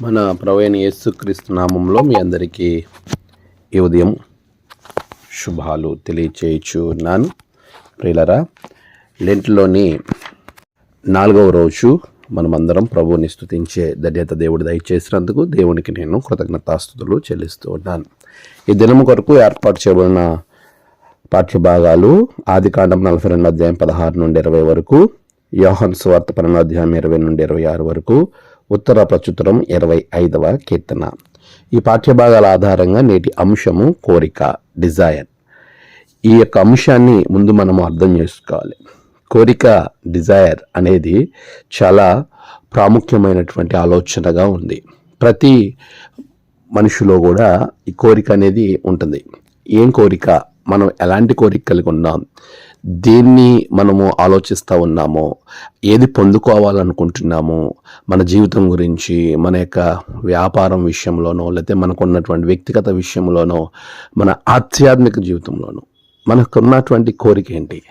మన ప్రవీణ యేసుక్రీస్తు నామంలో మీ అందరికీ ఈ ఉదయం శుభాలు తెలియచేయుచున్నాను. ప్రియులరా లెంట్లోని నాలుగవ రోజు మనమందరం ప్రభువుని స్థుతించే ధన్యత దేవుడు దయచేసినందుకు దేవునికి నేను కృతజ్ఞతాస్థుతులు చెల్లిస్తూ ఉన్నాను. ఈ దినము కొరకు ఏర్పాటు చేయబడిన పాఠ్యభాగాలు ఆదికాండం నలభై రెండు అధ్యాయం పదహారు నుండి ఇరవై వరకు యోహన్ స్వార్థ పన్నెండు అధ్యాయం ఇరవై నుండి ఇరవై ఆరు వరకు ఉత్తర ప్రచుతరం ఇరవై ఐదవ కీర్తన. ఈ పాఠ్యభాగాల ఆధారంగా నేటి అంశము కోరిక డిజైర్. ఈ యొక్క అంశాన్ని ముందు మనము అర్థం చేసుకోవాలి. కోరిక డిజైర్ అనేది చాలా ప్రాముఖ్యమైనటువంటి ఆలోచనగా ఉంది. ప్రతి మనిషిలో కూడా ఈ కోరిక అనేది ఉంటుంది. ఏం కోరిక? మనం ఎలాంటి కోరిక కలిగి ఉన్నాం? దేన్ని మనము ఆలోచిస్తూ ఉన్నామో ఏది పొందుకోవాలనుకుంటున్నామో మన జీవితం గురించి మన యొక్క వ్యాపారం విషయంలోనో లేకపోతే మనకు ఉన్నటువంటి వ్యక్తిగత విషయంలోనో మన ఆధ్యాత్మిక జీవితంలోనో మనకు ఉన్నటువంటి కోరిక ఏంటి?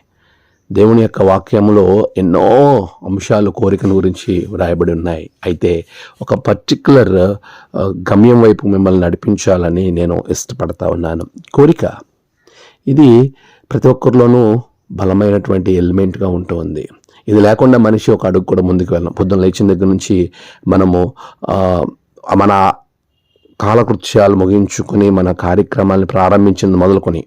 దేవుని యొక్క వాక్యంలో ఎన్నో అంశాలు కోరికల గురించి వ్రాయబడి ఉన్నాయి. అయితే ఒక పర్టికులర్ గమ్యం వైపు మిమ్మల్ని నడిపించాలని నేను ఇష్టపడతా ఉన్నాను. కోరిక. ఇది ప్రతి ఒక్కరిలోనూ బలమైనటువంటి ఎలిమెంట్గా ఉంటుంది. ఇది లేకుండా మనిషి ఒక అడుగు కూడా ముందుకు వెళ్ళం పొద్దున్న లేచిన దగ్గర నుంచి మనము మన కాలకృత్యాలు ముగించుకుని మన కార్యక్రమాలను ప్రారంభించింది మొదలుకొని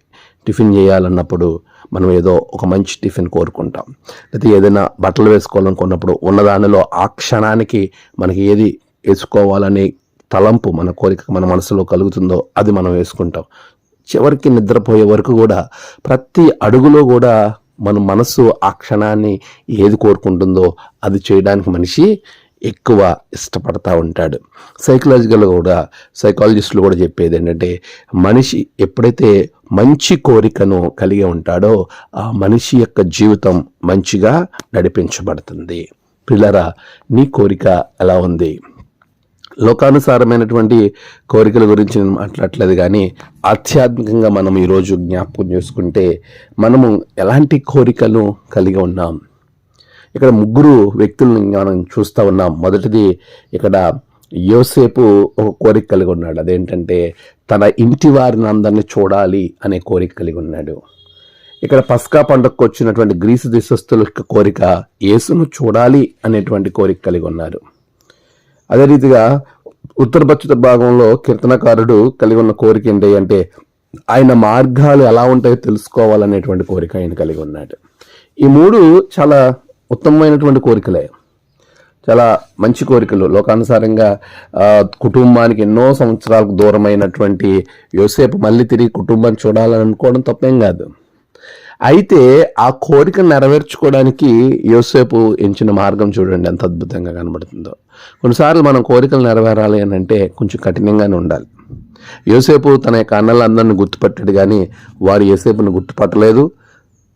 టిఫిన్ చేయాలన్నప్పుడు మనం ఏదో ఒక మంచి టిఫిన్ కోరుకుంటాం. లేకపోతే ఏదైనా బట్టలు వేసుకోవాలనుకున్నప్పుడు ఉన్నదానిలో ఆ క్షణానికి మనకి ఏది వేసుకోవాలనే తలంపు మన కోరిక మన మనసులో కలుగుతుందో అది మనం వేసుకుంటాం. చివరికి నిద్రపోయే వరకు కూడా ప్రతి అడుగులో కూడా మన మనసు ఆ క్షణాన్ని ఏది కోరుకుంటుందో అది చేయడానికి మనిషి ఎక్కువ ఇష్టపడతా ఉంటాడు. సైకలాజికల్గా కూడా సైకాలజిస్టులు కూడా చెప్పేది ఏంటంటే మనిషి ఎప్పుడైతే మంచి కోరికను కలిగి ఉంటాడో ఆ మనిషి యొక్క జీవితం మంచిగా నడిపించబడుతుంది. పిల్లరా నీ కోరిక ఎలా ఉంది? లోకానుసారమైనటువంటి కోరికల గురించి నేను మాట్లాడట్లేదు కానీ ఆధ్యాత్మికంగా మనం ఈరోజు జ్ఞాపకం చేసుకుంటే మనము ఎలాంటి కోరికలు కలిగి ఉన్నాం? ఇక్కడ ముగ్గురు వ్యక్తులను మనం చూస్తూ ఉన్నాం. మొదటిది ఇక్కడ యోసేపు ఒక కోరిక కలిగి ఉన్నాడు. అదేంటంటే తన ఇంటి వారిని అందరినీ చూడాలి అనే కోరిక కలిగి ఉన్నాడు. ఇక్కడ పస్కా పండుగకు వచ్చినటువంటి గ్రీసు దేశస్తుల యొక్క కోరిక యేసును చూడాలి అనేటువంటి కోరిక కలిగి ఉన్నారు. అదే రీతిగా ఉత్తర పశ్చిమ భాగంలో కీర్తనకారుడు కలిగి ఉన్న కోరిక ఏంటి అంటే ఆయన మార్గాలు ఎలా ఉంటాయో తెలుసుకోవాలనేటువంటి కోరిక ఆయన కలిగి ఉన్నాడు. ఈ మూడు చాలా ఉత్తమమైనటువంటి కోరికలే. చాలా మంచి కోరికలు. లోకానుసారంగా కుటుంబానికి ఎన్నో సంవత్సరాలకు దూరమైనటువంటి యోసేపు మళ్ళీ తిరిగి కుటుంబాన్ని చూడాలని అనుకోవడం తప్పేం కాదు. అయితే ఆ కోరిక నెరవేర్చుకోవడానికి యోసేపు ఎంచిన మార్గం చూడండి ఎంత అద్భుతంగా కనబడుతుందో. కొన్నిసార్లు మనం కోరికలు నెరవేరాలి అని అంటే కొంచెం కఠినంగానే ఉండాలి. యోసేపు తన యొక్క అన్నలందరిని గుర్తుపట్టాడు కానీ వారు యోసేపును గుర్తుపట్టలేదు.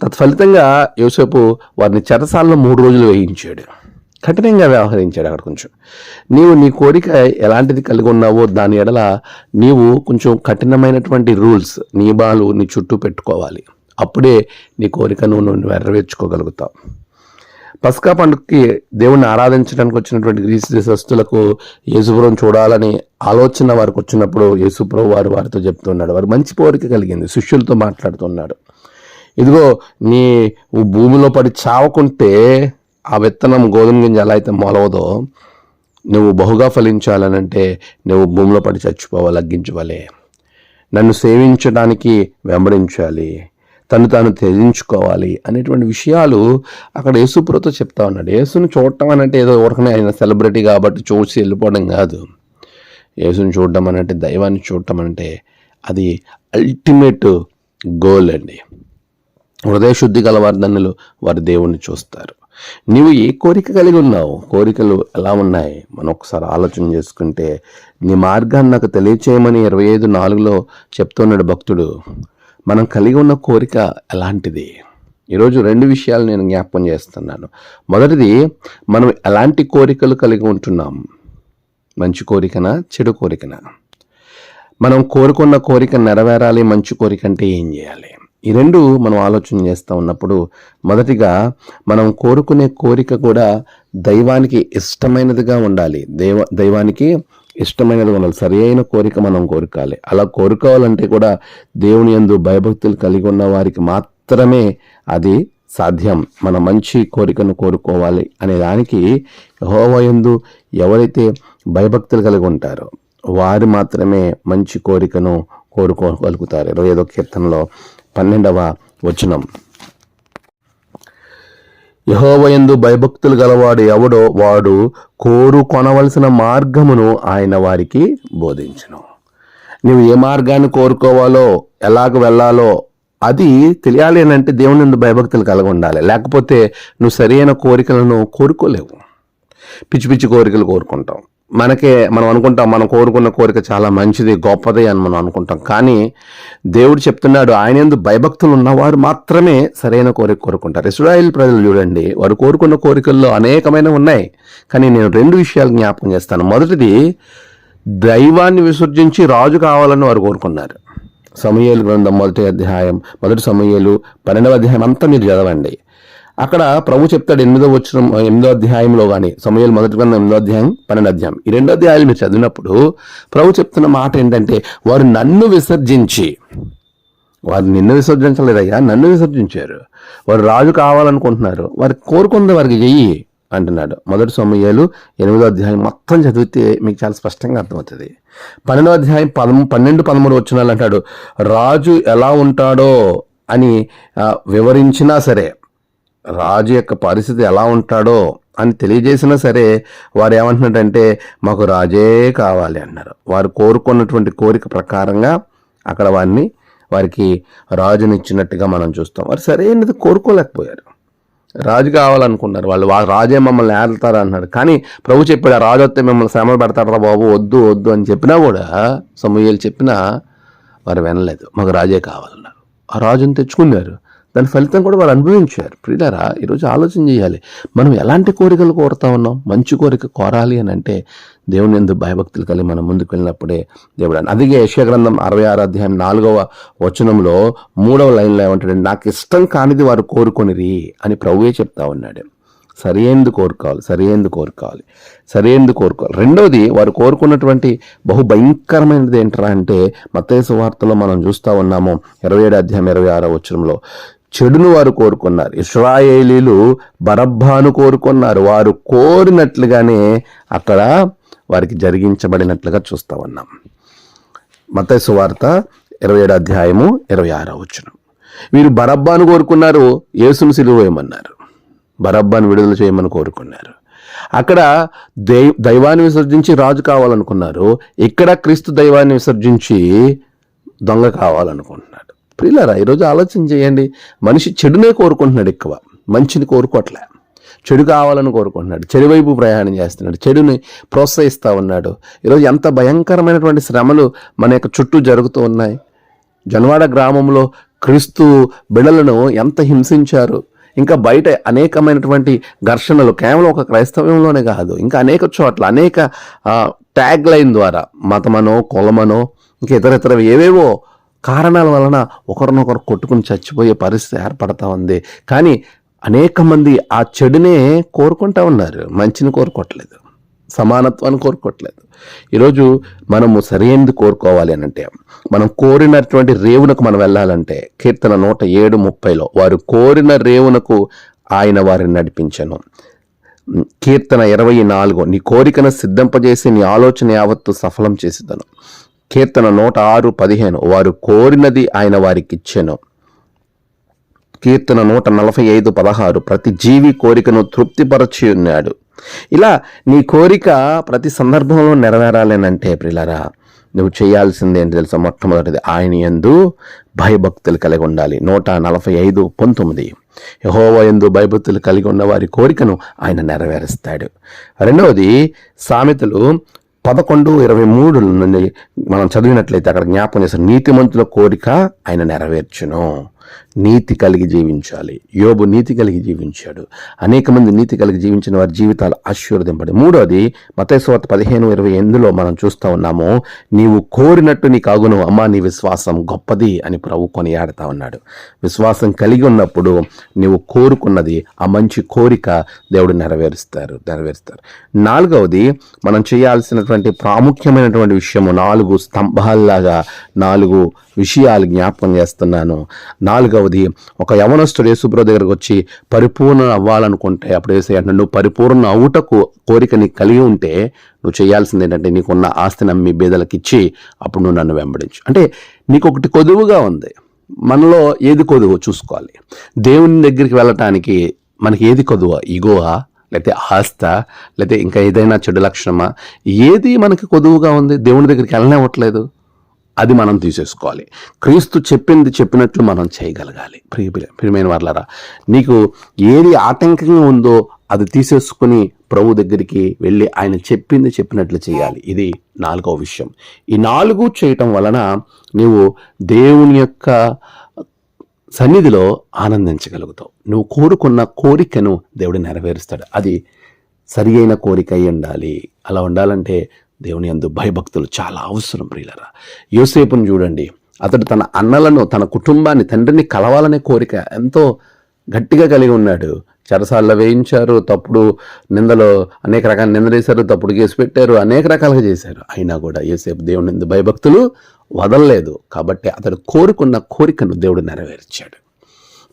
తత్ఫలితంగా యోసేపు వారిని చెరసాలలో మూడు రోజులు వేయించాడు. కఠినంగా వ్యవహరించాడు అక్కడ కొంచెం. నీవు నీ కోరిక ఎలాంటిది కలిగి ఉన్నావో దాని ఎడల నీవు కొంచెం కఠినమైనటువంటి రూల్స్ నియమాలు నీ చుట్టూ పెట్టుకోవాలి. అప్పుడే నీ కోరికను నువ్వు నెరవేర్చుకోగలుగుతావు. పస్కా పండుగకి దేవుణ్ణి ఆరాధించడానికి వచ్చినటువంటి గ్రీసు దేశస్తులకు యేసుపురం చూడాలని ఆలోచన వారికి వచ్చినప్పుడు యేసుప్రభు వారు వారితో చెప్తున్నాడు. వారు మంచి కోరిక కలిగింది. శిష్యులతో మాట్లాడుతున్నాడు. ఇదిగో నీ భూమిలో పడి చావకుంటే ఆ విత్తనం గోధుమ గింజ ఎలా అయితే మొలవదో నువ్వు బహుగా ఫలించాలనంటే నువ్వు భూమిలో పడి చచ్చిపోవాలి అగ్గించవలే నన్ను సేవించడానికి వెంబడించాలి. తను తాను త్యజించుకోవాలి అనేటువంటి విషయాలు అక్కడ యేసుప్రతో చెప్తా ఉన్నాడు. యేసును చూడటం అనంటే ఏదో ఊరకనే ఆయన సెలబ్రిటీ కాబట్టి చూసి వెళ్ళిపోవడం కాదు. యేసుని చూడడం అనంటే దైవాన్ని చూడటం అంటే అది అల్టిమేట్ గోల్ అండి. హృదయ శుద్ధి గల వారిదన్నులు వారి దేవుణ్ణి చూస్తారు. నీవు ఏ కోరిక కలిగి ఉన్నావు? కోరికలు ఎలా ఉన్నాయి? మనం ఒకసారి ఆలోచన చేసుకుంటే నీ మార్గాన్ని నాకు తెలియచేయమని ఇరవై ఐదు నాలుగులో చెప్తున్నాడు భక్తుడు. మనం కలిగి ఉన్న కోరిక ఎలాంటిది? ఈరోజు రెండు విషయాలు నేను జ్ఞాపకం చేస్తున్నాను. మొదటిది మనం ఎలాంటి కోరికలు కలిగి ఉంటున్నాం? మంచి కోరికనా చెడు కోరికనా? మనం కోరుకున్న కోరిక నెరవేరాలి మంచి కోరిక అంటే ఏం చేయాలి? ఈ రెండు మనం ఆలోచన చేస్తూ ఉన్నప్పుడు మొదటిగా మనం కోరుకునే కోరిక కూడా దైవానికి ఇష్టమైనదిగా ఉండాలి. దైవ దైవానికి ఇష్టమైనది ఉండాలి సరి అయిన కోరిక మనం కోరుకోవాలి. అలా కోరుకోవాలంటే కూడా దేవుని యందు భయభక్తులు కలిగి ఉన్న వారికి మాత్రమే అది సాధ్యం. మన మంచి కోరికను కోరుకోవాలి అనే దానికి యెహోవాయందు ఎవరైతే భయభక్తులు కలిగి ఉంటారో వారు మాత్రమే మంచి కోరికను కోరుకోగలుగుతారు. ఇరవై ఐదో కీర్తనలో పన్నెండవ వచనం. యహోవయందు భయభక్తులు గలవాడు ఎవడో వాడు కోరు కొనవలసిన మార్గమును ఆయన వారికి బోధించను. నువ్వు ఏ మార్గాన్ని కోరుకోవాలో ఎలాగ వెళ్ళాలో అది తెలియాలి అని అంటే దేవుని నుండి భయభక్తులు కలిగి ఉండాలి లేకపోతే నువ్వు సరైన కోరికలను కోరుకోలేవు. పిచ్చి పిచ్చి కోరికలు కోరుకుంటాం మనకే మనం అనుకుంటాం మనం కోరుకున్న కోరిక చాలా మంచిది గొప్పది అని మనం అనుకుంటాం. కానీ దేవుడు చెప్తున్నాడు ఆయన ఎందు భయభక్తులు ఉన్నవారు మాత్రమే సరైన కోరిక కోరుకుంటారు. ఇస్రాయిల్ ప్రజలు చూడండి వారు కోరుకున్న కోరికల్లో అనేకమైన ఉన్నాయి. కానీ నేను రెండు విషయాలు జ్ఞాపకం చేస్తాను. మొదటిది దైవాన్ని విసర్జించి రాజు కావాలని వారు కోరుకున్నారు. సమయాలు గ్రంథం మొదటి అధ్యాయం మొదటి సమయాలు పన్నెండవ అధ్యాయం అంతా మీరు చదవండి. అక్కడ ప్రభు చెప్తాడు ఎనిమిదో వచ్చిన ఎనిమిదో అధ్యాయంలో కానీ సమయాలు మొదటి గ్రంథం ఎనిమిదో అధ్యాయం పన్నెండు అధ్యాయం. ఈ రెండో అధ్యాయాలు మీరు చదివినప్పుడు ప్రభు చెప్తున్న మాట ఏంటంటే వారు నన్ను విసర్జించి వారు నిన్ను విసర్జించలేదయ్యా నన్ను విసర్జించారు. వారు రాజు కావాలనుకుంటున్నారు వారు కోరుకుంది వారికి చెయ్యి అంటున్నాడు. మొదటి సమయాలు ఎనిమిదో అధ్యాయం మొత్తం చదివితే మీకు చాలా స్పష్టంగా అర్థమవుతుంది. పన్నెండో అధ్యాయం పదము పన్నెండు పదమూడు వచ్చినాలు అంటాడు రాజు ఎలా ఉంటాడో అని వివరించినా సరే రాజు యొక్క పరిస్థితి ఎలా ఉంటాడో అని తెలియజేసినా సరే వారు ఏమంటున్నారంటే మాకు రాజే కావాలి అన్నారు. వారు కోరుకున్నటువంటి కోరిక ప్రకారంగా అక్కడ వారిని వారికి రాజునిచ్చినట్టుగా మనం చూస్తాం. వారు సరైనది కోరుకోలేకపోయారు. రాజు కావాలనుకున్నారు. వాళ్ళు వా- రాజే మమ్మల్ని ఏళ్తారు అన్నాడు కానీ ప్రభు చెప్పాడు "ఆ రాజు వస్తే మిమ్మల్ని శ్రమ పెడతాడరా బాబు? వద్దు వద్దు అని చెప్పినా కూడా సమూహలు చెప్పినా వారు వినలేదు. మాకు రాజే కావాలన్నారు. ఆ రాజుని తెచ్చుకున్నారు. దాని ఫలితం కూడా వారు అనుభవించారు. ప్రియులారా ఈరోజు ఆలోచన చేయాలి. మనం ఎలాంటి కోరికలు కోరుతా ఉన్నాం? మంచి కోరిక కోరాలి అని అంటే దేవుని ఎందు భయభక్తులు కలిగి మనం ముందుకు వెళ్ళినప్పుడే దేవుడు అని అదిగే యశగ్రంథం అరవై ఆరు అధ్యాయం నాలుగవ వచనంలో మూడవ లైన్లో ఏమంటాడు నాకు ఇష్టం కానిది వారు కోరుకొనిరి అని ప్రభువే చెప్తా ఉన్నాడు. సరైనది కోరుకోవాలి సరైనది కోరుకోవాలి సరైనది కోరుకోవాలి. రెండవది వారు కోరుకున్నటువంటి బహు భయంకరమైనది అంటే మత్తయి వార్తలో మనం చూస్తా ఉన్నాము ఇరవై ఏడు అధ్యాయం ఇరవై ఆరో వచనంలో చెడును వారు కోరుకున్నారు. ఇస్రాయేలీలు బరబ్బాను కోరుకున్నారు. వారు కోరినట్లుగానే అక్కడ వారికి జరిగించబడినట్లుగా చూస్తా ఉన్నాం. మత్తయి వార్త ఇరవై ఏడు అధ్యాయము ఇరవై ఆరో వచ్చిన వీరు బరబ్బాను కోరుకున్నారు యేసును సిలువ వేయమన్నారు బరబ్బాను విడుదల చేయమని కోరుకున్నారు. అక్కడ దై దైవాన్ని విసర్జించి రాజు కావాలనుకున్నారు. ఇక్కడ క్రీస్తు దైవాన్ని విసర్జించి దొంగ కావాలనుకుంటున్నారు. ప్రియులారా ఈరోజు ఆలోచన చేయండి. మనిషి చెడునే కోరుకుంటున్నాడు ఎక్కువ. మంచిని కోరుకోవట్లే చెడు కావాలని కోరుకుంటున్నాడు. చెడు వైపు ప్రయాణం చేస్తున్నాడు. చెడుని ప్రోత్సహిస్తూ ఉన్నాడు. ఈరోజు ఎంత భయంకరమైనటువంటి శ్రమలు మన యొక్క చుట్టూ జరుగుతూ ఉన్నాయి. జన్వాడ గ్రామంలో క్రీస్తు బిడలను ఎంత హింసించారు. ఇంకా బయట అనేకమైనటువంటి ఘర్షణలు కేవలం ఒక క్రైస్తవ్యంలోనే కాదు. ఇంకా అనేక చోట్ల అనేక ట్యాగ్ లైన్ ద్వారా మతమనో కులమనో ఇంకా ఇతర ఇతర ఏవేవో కారణాల వలన ఒకరినొకరు కొట్టుకుని చచ్చిపోయే పరిస్థితి ఏర్పడతా ఉంది. కానీ అనేక మంది ఆ చెడునే కోరుకుంటా ఉన్నారు. మంచిని కోరుకోవట్లేదు. సమానత్వాన్ని కోరుకోవట్లేదు. ఈరోజు మనము సరైనది కోరుకోవాలి అని అంటే మనం కోరినటువంటి రేవునకు మనం వెళ్ళాలంటే కీర్తన నూట ఏడు ముప్పైలో వారు కోరిన రేవునకు ఆయన వారిని నడిపించను. కీర్తన ఇరవై నాలుగు నీ కోరికను సిద్ధింపజేసి నీ ఆలోచన యావత్తు సఫలం చేసిదను. కీర్తన నూట ఆరు పదిహేను. వారు కోరినది ఆయన వారికి ఇచ్చెను కీర్తన నూట నలభై ఐదు పదహారు. ప్రతి జీవి కోరికను తృప్తిపరచి ఉన్నాడు ఇలా నీ కోరిక ప్రతి సందర్భంలో నెరవేరాలేనంటే ప్రిలరా నువ్వు చేయాల్సింది ఏంటి తెలుసా? మొట్టమొదటిది ఆయన యందు భయభక్తులు కలిగి ఉండాలి. నూట నలభై ఐదు పంతొమ్మిది. యహోవ యందు భయభక్తులు కలిగి ఉన్న వారి కోరికను ఆయన నెరవేరుస్తాడు. రెండవది సామెతలు పదకొండు ఇరవై మూడు నుండి మనం చదివినట్లయితే అక్కడ జ్ఞాపకం చేస్తారు. నీతిమంతుల కోరిక ఆయన నెరవేర్చును. నీతి కలిగి జీవించాలి. యోబు నీతి కలిగి జీవించాడు. అనేక మంది నీతి కలిగి జీవించిన వారి జీవితాలు ఆశీర్వదింపడి మూడోది మతేశ్వార్త పదిహేను ఇరవై ఎనిమిదిలో మనం చూస్తూ ఉన్నాము నీవు కోరినట్టు నీకు అగును అమ్మా నీ విశ్వాసం గొప్పది అని ప్రభు కొనియాడుతా ఉన్నాడు. విశ్వాసం కలిగి ఉన్నప్పుడు నీవు కోరుకున్నది ఆ మంచి కోరిక దేవుడు నెరవేరుస్తారు నెరవేరుస్తారు. నాలుగవది మనం చేయాల్సినటువంటి ప్రాముఖ్యమైనటువంటి విషయము నాలుగు స్తంభాల్లాగా నాలుగు విషయాలు జ్ఞాపకం చేస్తున్నాను. నాలుగవది ఒక యవనస్తుడు యేసుప్రభు దగ్గరకు వచ్చి పరిపూర్ణ అవ్వాలనుకుంటే అప్పుడు వేసే నువ్వు పరిపూర్ణ అవుటకు కోరిక నీకు కలిగి ఉంటే నువ్వు చేయాల్సింది ఏంటంటే నీకున్న ఆస్తిని అమ్మి బీదలకు ఇచ్చి అప్పుడు నువ్వు నన్ను వెంబడించు. అంటే నీకు ఒకటి కొదువుగా ఉంది. మనలో ఏది కొదువు చూసుకోవాలి. దేవుని దగ్గరికి వెళ్ళటానికి మనకి ఏది కొదువ? ఇగోవా? లేకపోతే ఆస్త లేకపోతే ఇంకా ఏదైనా చెడు లక్షణమా? ఏది మనకి కొదువుగా ఉంది? దేవుని దగ్గరికి వెళ్ళనివ్వట్లేదు. అది మనం తీసేసుకోవాలి. క్రీస్తు చెప్పింది చెప్పినట్లు మనం చేయగలగాలి. ప్రియ ప్రియమైన వాళ్ళరా నీకు ఏది ఆటంకంగా ఉందో అది తీసేసుకుని ప్రభు దగ్గరికి వెళ్ళి ఆయన చెప్పింది చెప్పినట్లు చేయాలి. ఇది నాలుగో విషయం. ఈ నాలుగు చేయటం వలన నీవు దేవుని యొక్క సన్నిధిలో ఆనందించగలుగుతావు. నువ్వు కోరుకున్న కోరికను దేవుడు నెరవేరుస్తాడు. అది సరి అయిన కోరిక అయి ఉండాలి. అలా ఉండాలంటే దేవుని అందు భయభక్తులు చాలా అవసరం ప్రియులరా. యోసేపును చూడండి. అతడు తన అన్నలను తన కుటుంబాన్ని తండ్రిని కలవాలనే కోరిక ఎంతో గట్టిగా కలిగి ఉన్నాడు. చెరసాల్లో వేయించారు తప్పుడు నిందలో అనేక రకాల నిందలేశారు తప్పుడు కేసు పెట్టారు అనేక రకాలుగా చేశారు. అయినా కూడా యోసేపు దేవుని ఎందు భయభక్తులు వదలలేదు. కాబట్టి అతడు కోరుకున్న కోరికను దేవుడు నెరవేర్చాడు.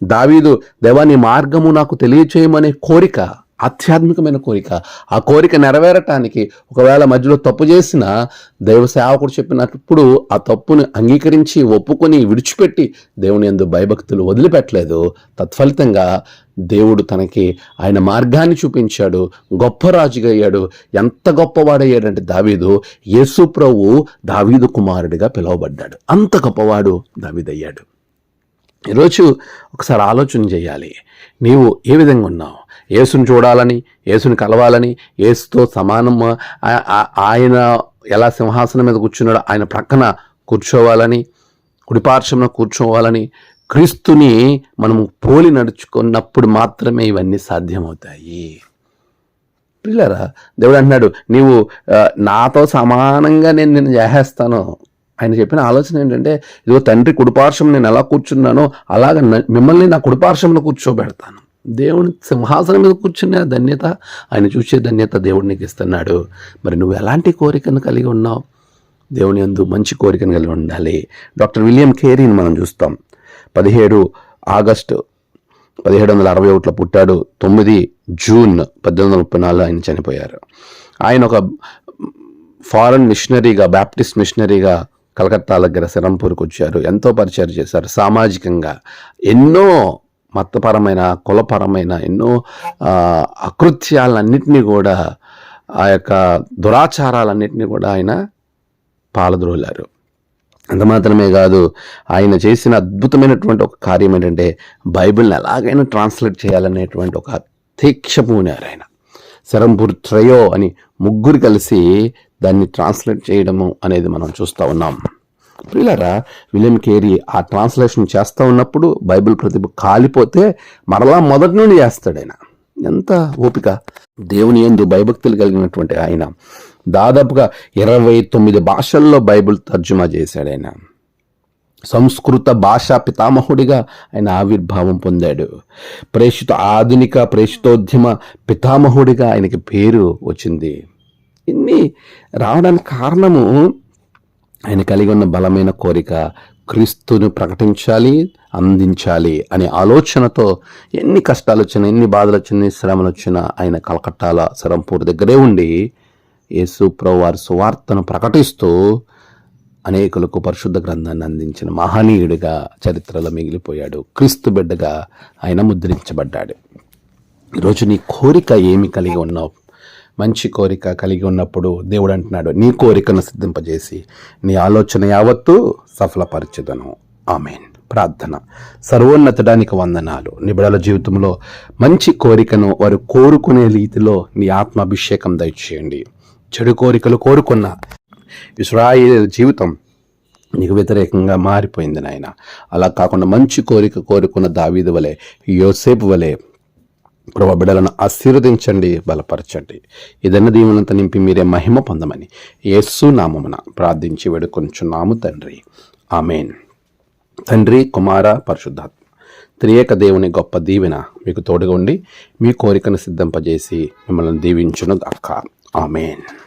దావీదు దేవా నీ మార్గము నాకు తెలియచేయమనే కోరిక ఆధ్యాత్మికమైన కోరిక. ఆ కోరిక నెరవేరటానికి ఒకవేళ మధ్యలో తప్పు చేసిన దైవ సేవకుడు చెప్పినప్పుడు ఆ తప్పుని అంగీకరించి ఒప్పుకొని విడిచిపెట్టి దేవుని ఎందు భయభక్తులు వదిలిపెట్టలేదు. తత్ఫలితంగా దేవుడు తనకి ఆయన మార్గాన్ని చూపించాడు. గొప్ప రాజుగా అయ్యాడు. ఎంత గొప్పవాడయ్యాడంటే దావీదు. యేసు ప్రభు దావీదు కుమారుడిగా పిలువబడ్డాడు. అంత గొప్పవాడు దావీదయ్యాడు. ఈరోజు ఒకసారి ఆలోచన చేయాలి. నీవు ఏ విధంగా ఉన్నావు? యేసుని చూడాలని యేసుని కలవాలని యేసుతో సమానం ఆయన ఎలా సింహాసనం మీద కూర్చున్నాడో ఆయన ప్రక్కన కూర్చోవాలని కుడిపార్శ్వమున కూర్చోవాలని క్రీస్తుని మనం పోలి నడుచుకున్నప్పుడు మాత్రమే ఇవన్నీ సాధ్యమవుతాయి. పిల్లరా దేవుడు అంటున్నాడు నీవు నాతో సమానంగా నేను నిన్ను చేసేస్తాను. ఆయన చెప్పిన ఆలోచన ఏంటంటే ఇదిగో తండ్రి కుడిపార్శ్వం నేను ఎలా కూర్చున్నానో అలాగ మిమ్మల్ని నా కుడిపార్శ్వంలో కూర్చోబెడతాను. దేవుని సింహాసనం మీద కూర్చునే ధన్యత ఆయన చూసే ధన్యత దేవుడు నీకు ఇస్తున్నాడు. మరి నువ్వు ఎలాంటి కోరికను కలిగి ఉన్నావు? దేవుని యందు మంచి కోరికను కలిగి ఉండాలి. డాక్టర్ విలియం కేరీని మనం చూస్తాం. పదిహేడు ఆగస్టు పదిహేడు వందల అరవై ఒకటిలో పుట్టాడు. తొమ్మిది జూన్ పద్దెనిమిది వందల ముప్పై నాలుగులో ఆయన చనిపోయారు. ఆయన ఒక ఫారెన్ మిషనరీగా బ్యాప్టిస్ట్ మిషనరీగా కలకత్తా దగ్గర సిరంపూర్కి వచ్చారు ఎంతో పరిచయం చేశారు. సామాజికంగా ఎన్నో మతపరమైన కులపరమైన ఎన్నో అకృత్యాలన్నింటినీ కూడా ఆ యొక్క దురాచారాలన్నింటినీ కూడా ఆయన పాలద్రోలారు. అంత మాత్రమే కాదు ఆయన చేసిన అద్భుతమైనటువంటి ఒక కార్యం ఏంటంటే బైబిల్ని ఎలాగైనా ట్రాన్స్లేట్ చేయాలనేటువంటి ఒక దీక్ష పూనారు ఆయన. శరంపూర్ త్రయో అని ముగ్గురు కలిసి దాన్ని ట్రాన్స్లేట్ చేయడము అనేది మనం చూస్తూ ఉన్నాం. ప్రియులరా విలియం కేరీ ఆ ట్రాన్స్లేషన్ చేస్తూ ఉన్నప్పుడు బైబిల్ ప్రతిభ కాలిపోతే మరలా మొదటి నుండి చేస్తాడు ఆయన. ఎంత ఓపిక. దేవుని ఎందు భయభక్తులు కలిగినటువంటి ఆయన. దాదాపుగా ఇరవై తొమ్మిది భాషల్లో బైబిల్ తర్జుమా చేశాడు ఆయన. సంస్కృత భాషా పితామహుడిగా ఆయన ఆవిర్భావం పొందాడు. ప్రేషిత ఆధునిక ప్రేషితోద్యమ పితామహుడిగా ఆయనకి పేరు వచ్చింది. ఇన్ని రావడానికి కారణము ఆయన కలిగి ఉన్న బలమైన కోరిక క్రీస్తును ప్రకటించాలి అందించాలి అనే ఆలోచనతో ఎన్ని కష్టాలు వచ్చినా ఎన్ని బాధలు వచ్చినా ఎన్ని శ్రమలు వచ్చినా ఆయన కలకట్టాల సరంపూర్ దగ్గరే ఉండి యేసు వారి సువార్తను ప్రకటిస్తూ అనేకులకు పరిశుద్ధ గ్రంథాన్ని అందించిన మహనీయుడిగా చరిత్రలో మిగిలిపోయాడు. క్రీస్తు బిడ్డగా ఆయన ముద్రించబడ్డాడు. ఈరోజు నీ కోరిక ఏమి కలిగి ఉన్నావు? మంచి కోరిక కలిగి ఉన్నప్పుడు దేవుడు అంటున్నాడు నీ కోరికను సిద్ధింపజేసి నీ ఆలోచన యావత్తు సఫలపరచదను. ఆమెన్. ప్రార్థన. సర్వోన్నతడానికి వందనాలు. నిబిడల జీవితంలో మంచి కోరికను వారు కోరుకునే రీతిలో నీ ఆత్మాభిషేకం దయచేయండి. చెడు కోరికలు కోరుకున్న ఇస్రాయిల్ జీవితం నీకు వ్యతిరేకంగా మారిపోయింది నాయన. అలా కాకుండా మంచి కోరిక కోరుకున్న దావీదు వలె యోసేపు వలె ప్రభా బిడలను ఆశీర్వదించండి బలపరచండి. ఇదన్న దీవెనంత నింపి మీరే మహిమ పొందమని యేసు నామమున ప్రార్థించి వేడుకొంచున్నాము తండ్రి. ఆమెన్. తండ్రి కుమార పరిశుద్ధాత్మ త్రియేక దేవుని గొప్ప దీవెన మీకు తోడుగా ఉండి మీ కోరికను సిద్ధింపజేసి మిమ్మల్ని దీవించును గాక ఆమెన్.